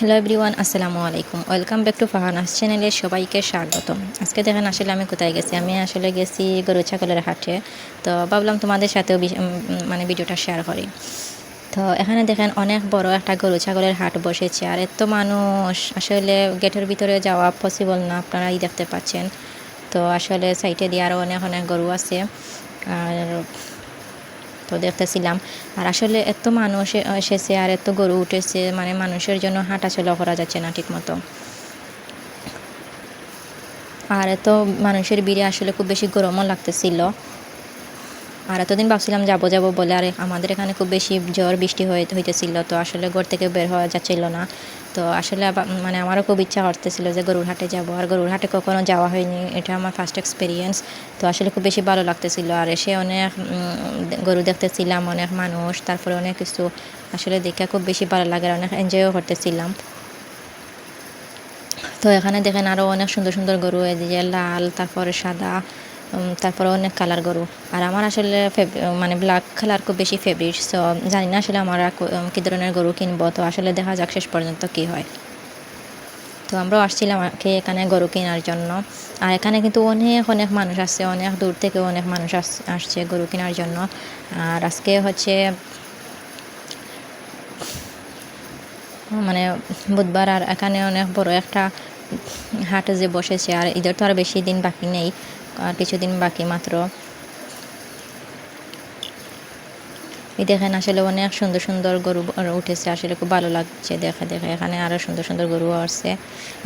Hello everyone আসসালামু আলাইকুম welcome back to ফাহানাস চ্যানেলে সবাইকে স্বাগত আজকে দেখেন আসলে আমি কোথায় গেছি? আমি আসলে গেছি গরু ছাগলের হাটে। তো ভাবলাম তোমাদের সাথেও মানে ভিডিওটা শেয়ার করি। তো এখানে দেখেন অনেক বড় একটা গরু ছাগলের হাট বসেছে। আর এত মানুষ আসলে গেটের ভিতরে যাওয়া পসিবল না, আপনারাই দেখতে পাচ্ছেন। তো আসলে সাইটে দিয়ে আরও অনেক অনেক গরু আছে। আর তো দেখতেছিলাম। আর আসলে এত মানুষ এসেছে আর এত গরু উঠেছে মানে মানুষের জন্য হাঁটা চলা করা যাচ্ছে না ঠিক মতো আর এত মানুষের ভিড়ে আসলে খুব বেশি গরমও লাগতেছিল। আর এতদিন ভাবছিলাম যাব যাব বলে, আর আমাদের এখানে খুব বেশি ঝড় বৃষ্টি হয়ে, হইতেছিল, তো আসলে ঘর থেকে বের হওয়া যাচ্ছিল না। তো আসলে মানে আমারও খুব ইচ্ছা করতেছিল যে গরুর হাটে যাব, আর গরুর হাটে কখনো যাওয়া হয়নি। এটা আমার ফার্স্ট এক্সপিরিয়েন্স তো আসলে খুব বেশি ভালো লাগতেছিল। আর এসে অনেক গরু দেখতেছিলাম, অনেক মানুষ, তারপরে অনেক কিছু আসলে দেখে খুব বেশি ভালো লাগে অনেক এনজয়ও করতেছিলাম। তো এখানে দেখেন আরও অনেক সুন্দর সুন্দর গরু, এই যে লাল, তারপরে সাদা তারপরে অনেক কালার গরু। আর আমার আসলে মানে ব্ল্যাক কালার খুব বেশি ফেভারিট সো জানি না আসলে আমরা কো- কী ধরনের গরু কিনবো, তো আসলে দেখা যাক শেষ পর্যন্ত কী হয়। তো আমরাও আসছিলাম আর এখানে গরু কেনার জন্য। আর এখানে কিন্তু অনেক অনেক মানুষ আসছে, অনেক দূর থেকে অনেক মানুষ আস- আসছে গরু কেনার জন্য। আর আজকে হচ্ছে মানে বুধবার আর এখানে অনেক বড় একটা হাটে যে বসেছে, আর ঈদের তো আর বেশি দিন বাকি নেই। আর কিছুদিন বাকি মাত্র। এই দেখেন আসলে অনেক সুন্দর সুন্দর গরু উঠেছে, আসলে খুব ভালো লাগছে দেখে দেখে। এখানে আরও সুন্দর সুন্দর গরু আসছে।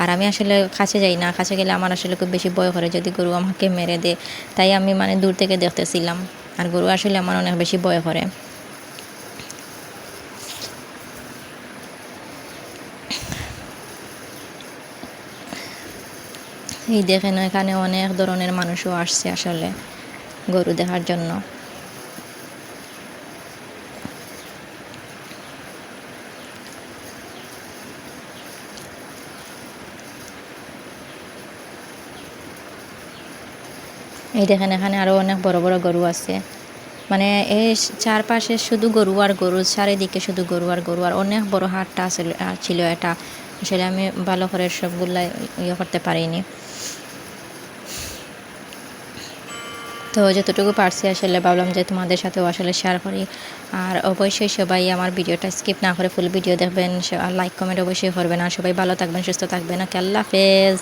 আর আমি আসলে কাছে যাই না কাছে গেলে আমার আসলে খুব বেশি ভয় করে যদি গরু আমাকে মেরে দেয়। তাই আমি মানে দূর থেকে দেখতেছিলাম। আর গরু আসলে আমার অনেক বেশি ভয় করে। এই দেখেন এখানে অনেক ধরনের মানুষও আসছে আসলে গরু দেখার জন্য। এই দেখেন এখানে আরও অনেক বড় বড় গরু আছে। মানে এই চারপাশে শুধু গরু আর গরু, চারিদিকে শুধু গরু আর গরু, আর অনেক বড় হাটটা ছিল এটা। আসলে আমি ভালো করে সবগুলা ইয়ে করতে পারিনি। তো যতটুকু পারছি আসলে ভাবলাম যে তোমাদের সাথেও আসলে শেয়ার করি। আর অবশ্যই সবাই আমার ভিডিওটা স্কিপ না করে ফুল ভিডিও দেখবেন আর লাইক কমেন্ট অবশ্যই করবেন। আর সবাই ভালো থাকবেন, সুস্থ থাকবেন। ওকে, আল্লাহ হাফেজ।